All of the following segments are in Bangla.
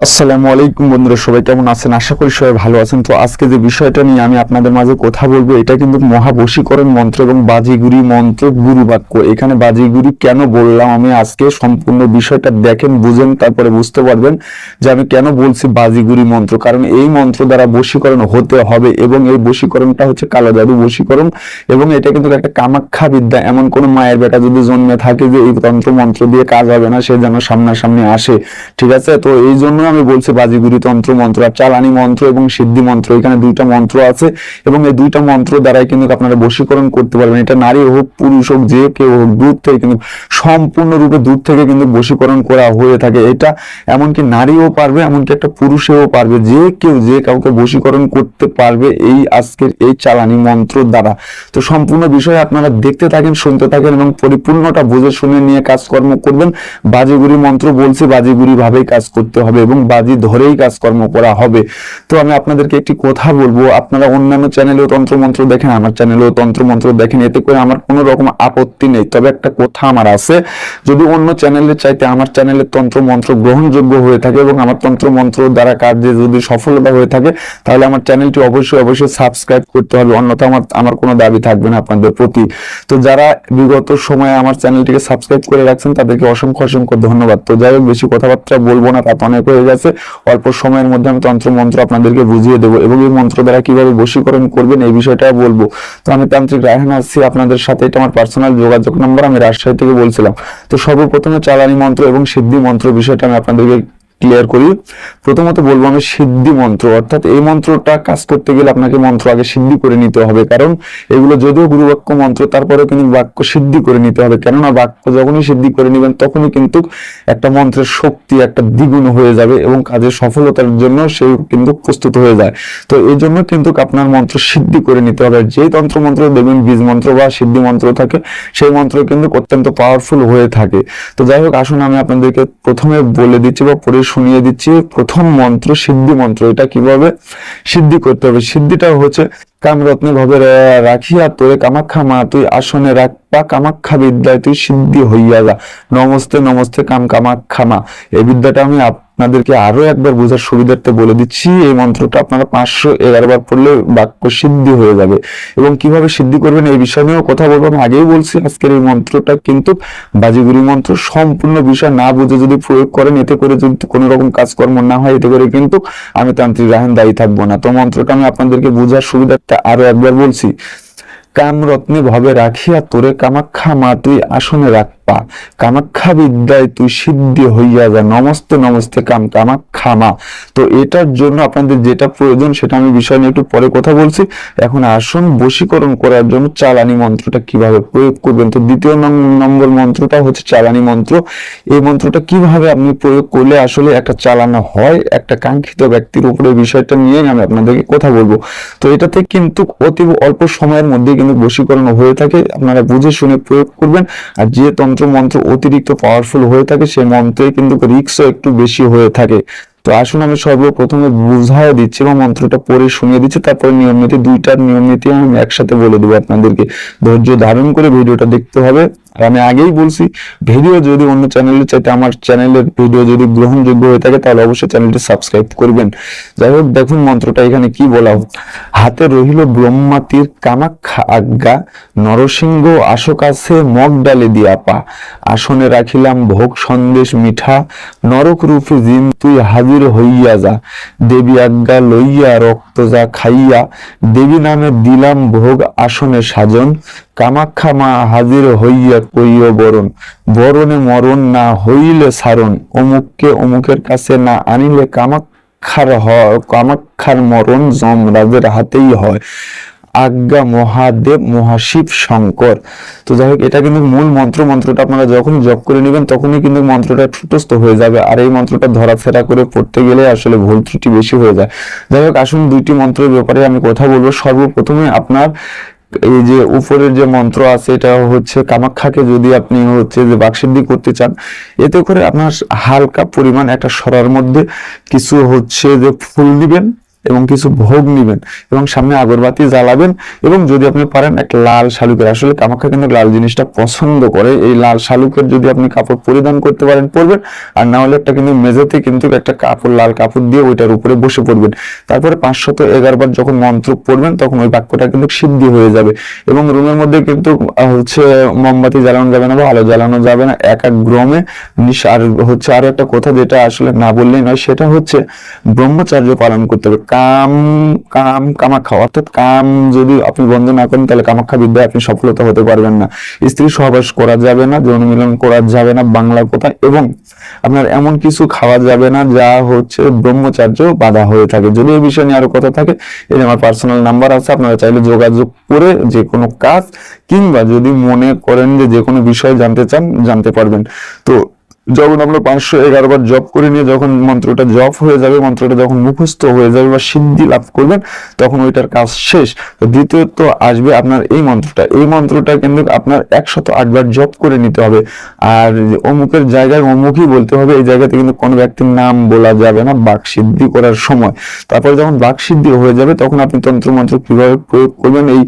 আসসালামু আলাইকুম বন্ধুরা, সবাই কেমন আছেন? আশা করি সবাই ভালো আছেন। তো আজকে যে বিষয়টা নিয়ে আমি আপনাদের মাঝে কথা বলব, এটা কিন্তু মহাবশীকরণ মন্ত্র এবং বাজিগুড়ি মন্ত্র গুরু বাক্য। এখানে বাজিগুড়ি কেন বললাম আমি আজকে? সম্পূর্ণ বিষয়টা দেখেন, বুঝেন, তারপরে বুঝতে পারবেন যে আমি কেন বলছি বাজিগুড়ি মন্ত্র। কারণ এই মন্ত্র দ্বারা বশীকরণ হতে হবে এবং এই বশীকরণটা হচ্ছে কালো জাদু বশীকরণ এবং এটা কিন্তু একটা কামাখ্যা বিদ্যা এমন কোন মায়ের বেটা যদি জন্মে থাকে যে এই তন্ত্র মন্ত্র দিয়ে কাজ হবে না, সে যেন সামনাসামনি আসে। ঠিক আছে? তো এই জন্য আমি বলছি বাজিগুড়ি তন্ত্র মন্ত্র আর চালানি মন্ত্র এবং সিদ্ধি মন্ত্র, এখানে দুইটা মন্ত্র আছে এবং এই দুইটা মন্ত্র দ্বারাই কিন্তু আপনারা বশীকরণ করতে পারবেন। এটা নারী হোক, পুরুষ হোক, যে কেউ হোক, দূর থেকে কিন্তু সম্পূর্ণরূপে দূর থেকে কিন্তু বশীকরণ করা হয়ে থাকে এটা। এমনকি নারীও পারবে, এমনকি একটা পুরুষেও পারবে, যে কেউ, যে কাউকে বশীকরণ করতে পারবে এই আজকের এই চালানি মন্ত্র দ্বারা। তো সম্পূর্ণ বিষয় আপনারা দেখতে থাকেন, শুনতে থাকেন এবং পরিপূর্ণটা বুঝে শুনে নিয়ে কাজকর্ম করবেন। বাজিগুড়ি মন্ত্র বলছি বাজিগুড়ি ভাবেই কাজ করতে হবে এবং বাজি ধরেই কাজকর্ম করা হবে। তো আমি আপনাদেরকে একটি কথা বলব। আপনারা অন্যান্য চ্যানেলেও তন্ত্রমন্ত্র দেখেন, আমার চ্যানেলেও তন্ত্রমন্ত্র দেখেন, এতে করে আমার কোনো রকম আপত্তি নেই। তবে একটা কথা আমার আছে, যদি অন্য চ্যানেলের চাইতে আমার চ্যানেলের তন্ত্রমন্ত্র গ্রহণযোগ্য হয়ে থাকে এবং আমার তন্ত্রমন্ত্র দ্বারা কার্যে যদি সফলতা হয়ে থাকে, তাহলে আমার চ্যানেলটি অবশ্যই অবশ্যই সাবস্ক্রাইব করতে হবে। অন্যথা আমার আমার কোনো দাবি থাকবে না আপনাদের প্রতি। তো যারা বিগত সময়ে আমার চ্যানেলটিকে সাবস্ক্রাইব করে রাখছেন, তাদেরকে অসংখ্য অসংখ্য ধন্যবাদ। তো যাই হোক, বেশি কথাবার্তা বলব না তা অনেক হয়ে গেছে, অল্প সময়ের মধ্যে আমি তন্ত্র মন্ত্র আপনাদেরকে বুঝিয়ে দেবো এবং এই মন্ত্র দ্বারা কীভাবে বশীকরণ করবেন এই বিষয়টা বলব। তো আমি তান্ত্রিক রায়হান আসছি আপনাদের সাথে এটা আমার পার্সোনাল যোগাযোগ নম্বর আমি রাজশাহী থেকে বলছিলাম। তো সর্বপ্রথমে চালানি মন্ত্র এবং সিদ্ধি মন্ত্র বিষয়টা আমি আপনাদেরকে ক্লিয়ার করি। প্রথমত বলব আমি সিদ্ধি মন্ত্র, অর্থাৎ এই মন্ত্রটা কাজ করতে গেলে আপনাকে মন্ত্র আগে সিদ্ধি করে নিতে হবে। কারণ এগুলো যদিও গুরু বাক্য মন্ত্র তারপরে কিন্তু বাক্য সিদ্ধি করে নিতে হবে। কেননা বাক্য যখনই সিদ্ধি করে নেবেন, তখনই কিন্তু একটা মন্ত্রের শক্তি, একটা দ্বিগুণ হয়ে যাবে এবং কাজের সফলতার জন্য সে কিন্তু প্রস্তুত হয়ে যায়। তো এই জন্য কিন্তু আপনার মন্ত্র সিদ্ধি করে নিতে হবে। যেই তন্ত্র মন্ত্র, দেখবেন বীজ মন্ত্র বা সিদ্ধি মন্ত্র থাকে, সেই মন্ত্র কিন্তু অত্যন্ত পাওয়ারফুল হয়ে থাকে। তো যাই হোক, আসুন আমি আপনাদেরকে প্রথমে বলে দিচ্ছি বা শুনিয়ে দিচ্ছি, প্রথম মন্ত্র সিদ্ধি মন্ত্র, এটা কীভাবে সিদ্ধি করতে হবে? সিদ্ধিটা হচ্ছে কামরত্নে ভাবে রাখিয়া তোরে কামাখ্যা মা, তুই আসনে রাখবা কামাখ্যা বিদ্যায় তুই সিদ্ধি হইয়া যা। নমস্তে নমস্তে কাম কামাখ্যা মা। এই বিদ্যাটা আমি আপনাদেরকে আরও একবার বোঝার সুবিধার্থে বলে দিচ্ছি, এই মন্ত্রটা আপনারা পাঁচশো এগারো বার পড়লে বাক্য সিদ্ধি হয়ে যাবে। এবং কীভাবে সিদ্ধি করবেন এই বিষয় নিয়েও কথা বলব। আমি আগেই বলছি, আজকের এই মন্ত্রটা কিন্তু বাজিগুড়ি মন্ত্র, সম্পূর্ণ বিষয় না বুঝে যদি প্রয়োগ করেন, এতে করে যদি কোনো রকম কাজকর্ম না হয়, এতে করে কিন্তু আমি তান্ত্রিক রাহেন দায়ী থাকব না। তো মন্ত্রটা আমি আপনাদেরকে বোঝার সুবিধার্থে আরও একবার বলছি কামরত্নে ভাবে রাখিয়া তোরে কামাখ্যা মা তুই আসনে রাখপা কামাখ্যা বিদ্যায় তুই সিদ্ধি হইয়া যা, নমস্তে নমস্তে কাম কামাখ্যা মা তো এটার জন্য আপনাদের যেটা প্রয়োজন সেটা আমি বিষয় নিয়ে একটু পরে কথা বলছি। এখন আসুন বশীকরণ করার জন্য চালানি মন্ত্রটা কীভাবে প্রয়োগ করবেন। তো দ্বিতীয় নম্বর মন্ত্রটা হচ্ছে চালানি মন্ত্র। এই মন্ত্রটা কীভাবে আপনি প্রয়োগ করলে আসলে একটা চালানো হয়, একটা কাঙ্ক্ষিত ব্যক্তির উপরে বিষয়টা নিয়ে আমি আপনাদেরকে কথা বলব। তো এটাতে কিন্তু অতি অল্প সময়ের মধ্যে কিন্তু বশীকরণ হয়ে থাকে। আপনারা বুঝে শুনে প্রয়োগ করবেন। আর যে তন্ত্র মন্ত্র অতিরিক্ত পাওয়ারফুল হয়ে থাকে, সে মন্ত্রে কিন্তু রিক্সও একটু বেশি হয়ে থাকে। তো আসুন আমি সর্বপ্রথমে বুঝাই দিচ্ছি বা মন্ত্রটা পড়ে শুনিয়ে দিচ্ছি, তারপরে নিয়ম নীতি দুইটার নিয়ম নীতি আমি একসাথে বলে দেবো আপনাদেরকে। ধৈর্য ধারণ করে ভিডিওটা দেখতে হবে। আর আমি আগেই বলছি ভিডিও যদি অন্য চ্যানেলের চাইতে আমার চ্যানেলের ভিডিও যদি গ্রহণযোগ্য হয়ে থাকে, তাহলে অবশ্যই চ্যানেলটি সাবস্ক্রাইব করবেন। যাই হোক, দেখুন মন্ত্রটা এখানে কি বলা হাতে রহিল ব্রহ্মাতির কামাখ্যা আজ্ঞা, নরসিংহ আসক আছে মগ ডালে দিয়া পা। আসনে রাখিলাম ভোগ সন্দেশ মিঠা, নরক রূপে জিন তুই হাজির হইয়া যা। দেবী আজ্ঞা লইয়া রক্ত যা খাইয়া, দেবী নামে দিলাম ভোগ আসনে সাজন। কামাখ্যা মা হাজির হইয়া কইয় বরণ। বরণে মরণ না হইলে সারণ। অমুককে অমুকের কাছে না আনিলে কামাক্ষার হয় কামাক্ষার মরণ যমরাজের হাতেই হয়। আজ্ঞা মহাদেব, মহাশিব, শঙ্কর। তো যাই হোক, এটা কিন্তু মূল মন্ত্র। মন্ত্রটা আপনারা যখন জপ করে নেবেন, তখনই কিন্তু মন্ত্রটা ঠুটস্থ হয়ে যাবে। আর এই মন্ত্রটা ধরাফেরা করে পড়তে গেলে আসলে ভুল ত্রুটি বেশি হয়ে যায়। যাই হোক, আসুন দুইটি মন্ত্রের ব্যাপারে আমি কথা বলব। সর্বপ্রথমে আপনার এই যে উপরের যে মন্ত্র আছে, এটা হচ্ছে কামাখ্যাকে যদি আপনি হচ্ছে যে বাকসিদ্ধি করতে চান, এতে করে আপনার হালকা পরিমাণ একটা সরার মধ্যে কিছু হচ্ছে যে ফুল দিবেন। এবং কিছু ভোগ নিবেন এবং সামনে আগরবাতি জ্বালাবেন এবং যদি আপনি পারেন একটা লাল শালুকের, আসলে কামাখ্যা কিন্তু লাল জিনিসটা পছন্দ করে। এই লাল শালুকের যদি আপনি কাপড় পরিধান করতে পারেন, পরবেন। আর না হলে একটা কিন্তু মেঝেতে কিন্তু একটা কাপড়, লাল কাপড় দিয়ে ওইটার উপরে বসে পড়বেন। তারপরে পাঁচশত এগারো বার যখন মন্ত্র পড়বেন, তখন ওই বাক্যটা কিন্তু সিদ্ধি হয়ে যাবে। এবং রুমের মধ্যে কিন্তু হচ্ছে মোমবাতি জ্বালানো যাবে না বা আলো জ্বালানো যাবে না এক এক গ্রমে আর হচ্ছে আরও একটা কথা যেটা আসলে না বললেই নয়, সেটা হচ্ছে ব্রহ্মচার্য পালন করতে হবে। কাম কাম, কামাখ্যা। অর্থাৎ কাম যদি আপনি বন্ধ না করেন, তাহলে কামাখ্যা বিদ্যায় আপনি সফলতা হতে পারবেন না। স্ত্রী সহবাস করা যাবে না যৌন মিলন করা যাবে না, বাংলা কথা এবং আপনার এমন কিছু খাওয়া যাবে না, যা হচ্ছে ব্রহ্মচার্য বাধা হয়ে থাকে। যদি এই বিষয় নিয়ে আরও কথা থাকে, এই আমার পার্সোনাল নাম্বার আছে, আপনারা চাইলে যোগাযোগ করে যে কোনো কাজ কিংবা যদি মনে করেন যে যে কোনো বিষয় জানতে চান, জানতে পারবেন। তো যখন আপনার পাঁচশো এগারো বার জপ করে নিয়ে যখন মন্ত্রটা জপ হয়ে যাবে, মন্ত্রটা যখন মুখস্থ হয়ে যাবে বা সিদ্ধি লাভ করবেন, তখন ওইটার কাজ শেষ। তো দ্বিতীয়ত আসবে আপনার এই মন্ত্রটা। এই মন্ত্রটা কিন্তু আপনার একশত আটবার জপ করে নিতে হবে। আর অমুকের জায়গায় অমুকই বলতে হবে, এই জায়গাতে কিন্তু কোনো ব্যক্তির নাম বলা যাবে না, বাক সিদ্ধি করার সময়। তারপরে যখন বাক সিদ্ধি হয়ে যাবে, তখন আপনি তন্ত্র মন্ত্র কীভাবে প্রয়োগ করবেন, এই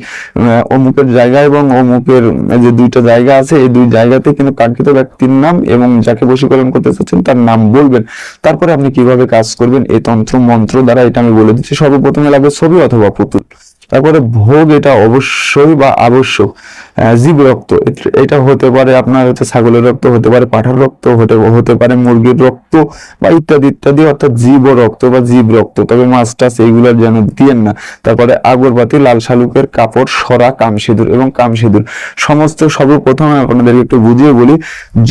অমুকের জায়গা এবং অমুকের যে দুইটা জায়গা আছে, এই দুই জায়গাতে কিন্তু কাঙ্ক্ষিত ব্যক্তির নাম এবং যাকে বশীকরণ করতে চাচ্ছেন, তার নাম বলবেন। তারপরে আপনি কীভাবে কাজ করবেন, এই তন্ত্র, মন্ত্র দ্বারা এটা আমি বলে দিচ্ছি। সর্বপ্রথমে লাগবে ছবি অথবা পুতুল। তারপরে ভোগ এটা অবশ্যই বা আবশ্যক। জীব রক্ত। এটা হতে পারে আপনার হচ্ছে ছাগলের রক্ত, হতে পারে পাঠার রক্ত, হতে হতে পারে মুরগির রক্ত বা ইত্যাদি ইত্যাদি, অর্থাৎ জীব রক্ত বা জীব রক্ত। তবে মাছ টাছ এইগুলোর যেন দিয়েন না। তারপরে আগরবাতি, লাল শালুকের কাপড়, সরা কাম সিঁদুর এবং কাম সিঁদুর সমস্ত সর্বপ্রথমে আপনাদেরকে একটু বুঝিয়ে বলি,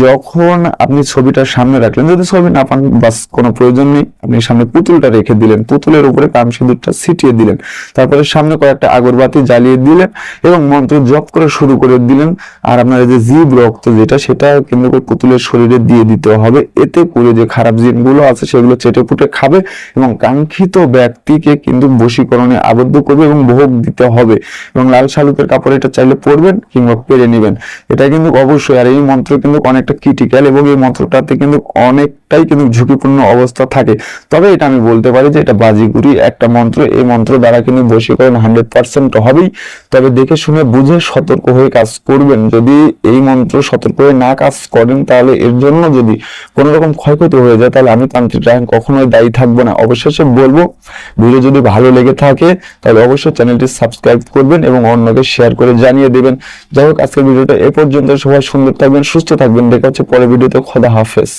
যখন আপনি ছবিটা সামনে রাখলেন, যদি ছবি না পান, বাস কোনো প্রয়োজন নেই। আপনি সামনে পুতুলটা রেখে দিলেন, পুতুলের উপরে কাম সিঁদুরটা ছিটিয়ে দিলেন। তারপরে সামনে কয়েকটা আগরবাতি জ্বালিয়ে দিলেন এবং মন্ত্র জপ করে শুরু করে দিলেন। আর আপনার যে জীব রক্ত যেটা, সেটা কিন্তু ওই পুতুলের শরীরে দিয়ে দিতে হবে। এতে করে যে খারাপ জিনগুলো আছে, সেগুলো চেটে পুটে খাবে এবং কাঙ্ক্ষিত ব্যক্তিকে কিন্তু বশীকরণে আবদ্ধ করবে এবং ভোগ দিতে হবে। এবং লাল শালুকের কাপড় এটা চাইলে পরবেন কিংবা পেরে নেবেন। এটা কিন্তু অবশ্যই, আর এই মন্ত্র কিন্তু অনেকটা ক্রিটিক্যাল এবং এই মন্ত্রটাতে কিন্তু অনেকটাই কিন্তু ঝুঁকিপূর্ণ অবস্থা থাকে। তবে এটা আমি বলতে পারি যে এটা বাজিগুড়ি একটা মন্ত্র। এই মন্ত্র দ্বারা কিন্তু বশীকরণ হান্ড্রেড পার্সেন্ট হবেই। তবে দেখে শুনে বুঝে সতর্ক হয়ে কাজ করবেন। যদি এই মন্ত্র সতর্ক হয়ে না কাজ করেন, তাহলে এর জন্য যদি কোনো রকম ক্ষয়ক্ষতি হয়ে যায়, তাহলে আমি তান্ত্রিক রায়ন কখনোই দায়ী থাকব না। অবশেষে বলব, ভিডিও যদি ভালো লেগে থাকে, তাহলে অবশ্যই চ্যানেলটি সাবস্ক্রাইব করবেন এবং অন্যকে শেয়ার করে জানিয়ে দেবেন। যাই হোক, আজকের ভিডিওটা এ পর্যন্ত। সবাই সুন্দর থাকবেন, সুস্থ থাকবেন। দেখা হচ্ছে পরের ভিডিওতে। খোদা হাফেজ।